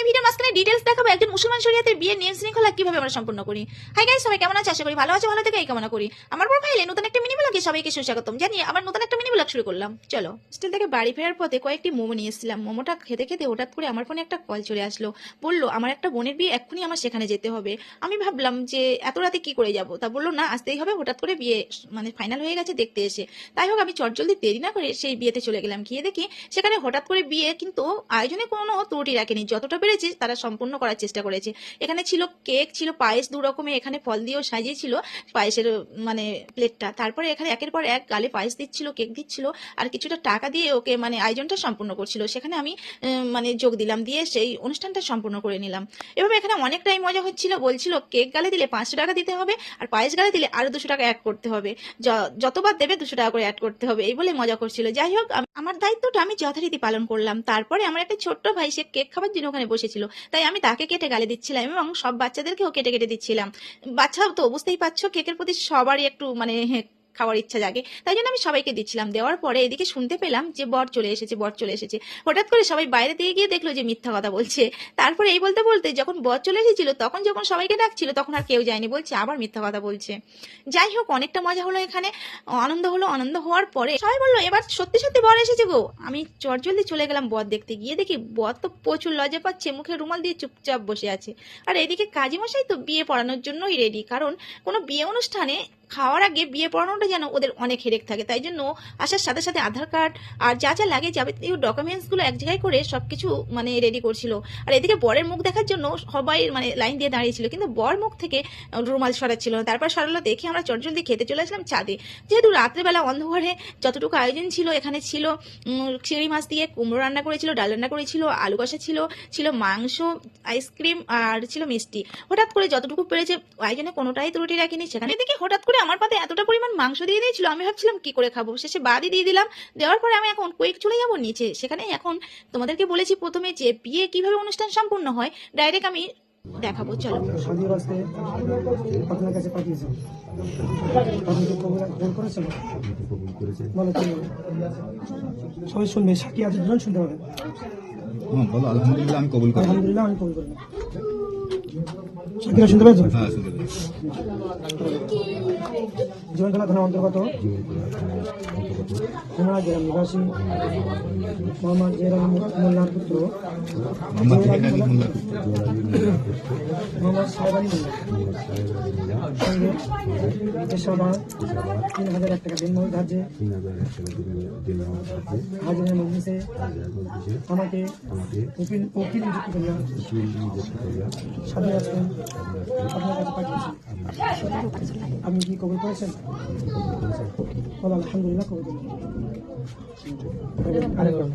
এই ভিডিওর মাঝখানে ডিটেলস দেখাবো, একজন মুসলমান শরিয়াতের বিয়ের নিয়ম শৃঙ্খলা কীভাবে আমরা সম্পূর্ণ করি। হাই গাইস সবাই কেমন আছে? আশা করি ভালো আছে, ভালো থেকে, এই কামনা করি। আমার বড় ভাইলে নতুন একটা মিনি ব্লগে সবাইকে সুস্বাগতম। জানিয়ে আবার নতুন একটা মিনি ব্লগ শুরু করলাম। চলো। হোস্টেল থেকে বাড়ি ফেরার পথে কয়েকটি মোমো নিয়ে এসেছিলাম। মোমোটা খেতে খেতে হঠাৎ করে আমার ফোনে একটা কল চলে আসলো। বলল, আমার একটা বোনের বিয়ে, এক্ষুনি আমার সেখানে যেতে হবে। আমি ভাবলাম যে, এত রাতে কি করে যাব? তা বলল, না, আসতেই হবে। হঠাৎ করে বিয়ে মানে ফাইনাল হয়ে গেছে দেখতে এসে। তাই হোক, আমি চটজলদি দেরি না করে সেই বিয়েতে চলে গেলাম। গিয়ে দেখি, সেখানে হঠাৎ করে বিয়ে কিন্তু আয়োজনে কোনো ত্রুটি রাখেনি। যতটা পেরেছে তারা সম্পূর্ণ করার চেষ্টা করেছে। এখানে ছিল কেক, ছিল পায়েস দু রকমের, এখানে ফল দিয়েও সাজিয়েছিল পায়েসের মানে প্লেটটা। তারপরে এখানে একের পর এক গালে পায়েস দিচ্ছিল, কেক দিচ্ছিল, আর কিছুটা টাকা দিয়ে ওকে মানে আয়োজনটা সম্পূর্ণ করছিল। সেখানে আমি মানে যোগ দিলাম, দিয়ে সেই অনুষ্ঠানটা সম্পূর্ণ করে নিলাম। এভাবে এখানে অনেকটাই মজা হচ্ছিল, বলছিল, কেক গালে দিলে পাঁচশো টাকা দিতে হবে, আর পায়েস গালে দিলে আরও দুশো টাকা অ্যাড করতে হবে। যতবার দেবে দুশো টাকা করে অ্যাড করতে হবে। এই বলে মজা করছিল। যাই হোক আমার দায়িত্বটা আমি যথারীতি পালন করলাম। তারপরে আমার একটা ছোট্ট ভাই, সে কেক খাবার জন্য ওখানে বসেছিল। তাই আমি তাকে কেটে গালে দিচ্ছিলাম এবং সব বাচ্চাদেরকেও কেটে কেটে দিচ্ছিলাম। বাচ্চা তো, বুঝতেই পারছ, কেকের প্রতি সবারই একটু মানে খাওয়ার ইচ্ছা জাগে। তাই জন্য আমি সবাইকে দিচ্ছিলাম। দেওয়ার পরে এদিকে শুনতে পেলাম যে বর চলে এসেছে, বর চলে এসেছে। হঠাৎ করে সবাই বাইরে দিয়ে গিয়ে দেখল যে মিথ্যা কথা বলছে। তারপরে এই বলতে বলতে যখন বর চলে এসেছিল, তখন যখন সবাইকে ডাকছিল, তখন আর কেউ যায়নি। বলছে, আবার মিথ্যা কথা বলছে। যাই হোক, অনেকটা মজা হলো এখানে। আনন্দ হলো, আনন্দ হওয়ার পরে সবাই বলল, এবার সত্যি সত্যি বর এসেছে গো। আমি চটজলদি চলে গেলাম বর দেখতে। গিয়ে দেখি বর তো প্রচুর লজ্জা পাচ্ছে, মুখে রুমাল দিয়ে চুপচাপ বসে আছে। আর এদিকে কাজী মশাই তো বিয়ে পড়ানোর জন্যই রেডি কারণ কোনো বিয়ে অনুষ্ঠানে খাওয়ার আগে বিয়ে পড়ানোটা যেন ওদের অনেক হেরেক থাকে। তাই জন্য আসার সাথে সাথে আধার কার্ড আর যা যা লাগে যাবতীয় ডকুমেন্টসগুলো এক জায়গায় করে সব কিছু মানে রেডি করছিল। আর এদিকে বরের মুখ দেখার জন্য সবাই মানে লাইন দিয়ে দাঁড়িয়েছিল। কিন্তু বর মুখ থেকে রুমাল সরাচ্ছিল। না তারপর সরালো দেখে আমরা চটজলদি খেতে চলে আসলাম চাঁদে। যেহেতু রাত্রেবেলা অন্ধকারে যতটুকু আয়োজন ছিল, এখানে ছিল চিংড়ি মাছ দিয়ে কুমড়ো রান্না করেছিল, ডাল রান্না করেছিল, আলু কষা ছিল ছিল মাংস আইসক্রিম আর ছিল মিষ্টি। হঠাৎ করে যতটুকু পেরেছে আয়োজনে কোনোটাই ত্রুটি রাখিনি। সেখানে দেখি হঠাৎ করে আমার পাতে এতটা পরিমাণ মাংস দিয়ে দিয়েছিল, আমি ভাবছিলাম কি করে খাব। শেষে বাদই দিয়ে দিলাম। দেওয়ার পরে আমি এখন কুইক চলে যাব নিচে। সেখানে এখন তোমাদেরকে বলেছি প্রথমে যে বিয়ে কীভাবে অনুষ্ঠান সম্পূর্ণ হয় ডাইরেক্ট আমি দেখাবো। চলো। সবাই শুনবে সাক্ষী আছে, দুজন শুনতে পাবে। হ্যাঁ বলো আলহামদুলিল্লাহ আমি কবুল করি। আলহামদুলিল্লাহ আমি কবুল করি। সাক্ষীরা শুনতে পেয়েছ? হ্যাঁ শুনতে পেরেছি জীবন খেলা থানা অন্তর্গত কুমার জেলা নিবাসী মোহাম্মদ জেরাম মোল্লার পুত্র মোহাম্মদ সাহেব আলী মোল্লা। তিন হাজার এক টাকা ধার্যে দিন আমার হাজিরা মজলিসে আমাকে উকিল উকিল নিযুক্ত করিয়া আপনার কাছে পাঠিয়েছি। আপনি কি কবুল করেছেন? আলহামদুলিল্লাহ কবুল করেছেন আরেকবার